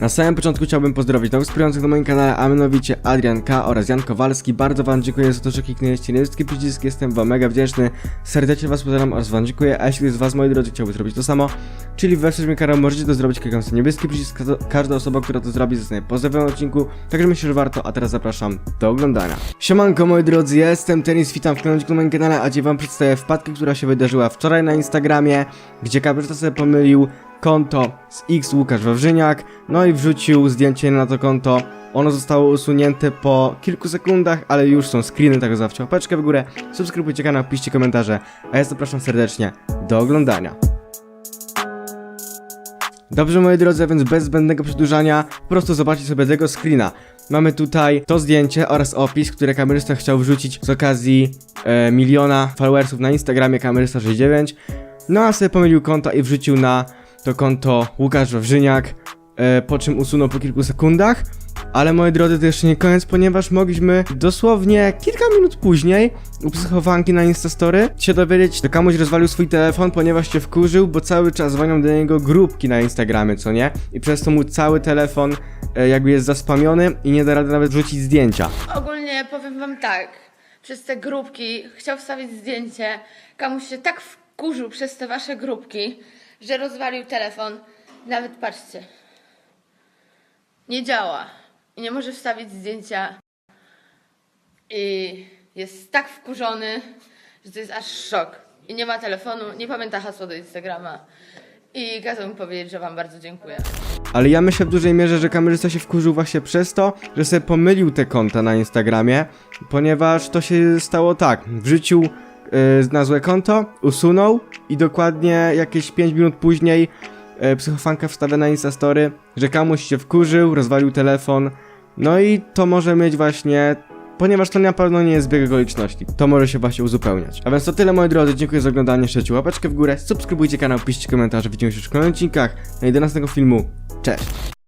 Na samym początku chciałbym pozdrowić nowych wspierających na moim kanale, a mianowicie Adrian K oraz Jan Kowalski. Bardzo wam dziękuję za to, że kliknęliście niebieski przycisk, jestem wam mega wdzięczny. Serdecznie was pozdrawiam oraz wam dziękuję, a jeśli z was, moi drodzy, chciałby zrobić to samo, czyli wesprzeć mój kanał, możecie to zrobić klikając ten niebieski przycisk. Każda- osoba, która to zrobi, zostanie pozdrowiona w odcinku, także myślę, że warto, a teraz zapraszam do oglądania. Siemanko, moi drodzy, jestem Tenis, witam w kanale na moim kanale, a dziś wam przedstawię wpadkę, która się wydarzyła wczoraj na Instagramie, gdzie kamerzysta sobie pomylił konto z X Łukasz Wawrzyniak, no i wrzucił zdjęcie na to konto. Ono zostało usunięte po kilku sekundach, ale już są screeny, tak zawsze łapeczkę w górę, subskrybujcie kanał, piszcie komentarze, a ja zapraszam serdecznie do oglądania. Dobrze moi drodzy, więc bez zbędnego przedłużania, po prostu zobaczcie sobie tego screena. Mamy tutaj to zdjęcie oraz opis, które kamerzysta chciał wrzucić z okazji e, miliona followersów na Instagramie kamerysta69. No a sobie pomylił konto i wrzucił na to konto Łukasz Wawrzyniak, e, po czym usunął po kilku sekundach. Ale moi drodzy, to jeszcze nie koniec, ponieważ mogliśmy dosłownie kilka minut później u psychowanki na Instastory się dowiedzieć, że komuś rozwalił swój telefon, ponieważ się wkurzył, bo cały czas dzwonią do niego grupki na Instagramie, co nie? I przez to mu cały telefon e, jakby jest zaspamiony i nie da rady nawet wrzucić zdjęcia. Ogólnie powiem wam tak, przez te grupki chciał wstawić zdjęcie, komuś się tak wkurzył przez te wasze grupki, że rozwalił telefon. Nawet patrzcie, nie działa i nie może wstawić zdjęcia i jest tak wkurzony, że to jest aż szok. I nie ma telefonu, nie pamięta hasła do Instagrama i kazał mi powiedzieć, że wam bardzo dziękuję. Ale ja myślę w dużej mierze, że kamerzysta się wkurzył właśnie przez to, że sobie pomylił te konta na Instagramie, ponieważ to się stało tak. Wrzucił yy, na złe konto, usunął i dokładnie jakieś 5 minut później yy, psychofanka wstawia na Instastory, że komuś się wkurzył, rozwalił telefon. No i to może mieć właśnie Ponieważ to na pewno nie jest zbieg okoliczności. To może się właśnie uzupełniać. A więc to tyle moi drodzy, dziękuję za oglądanie, trzecie łapeczkę w górę, subskrybujcie kanał, piszcie komentarze, widzimy się w kolejnych odcinkach. No do następnego filmu, cześć!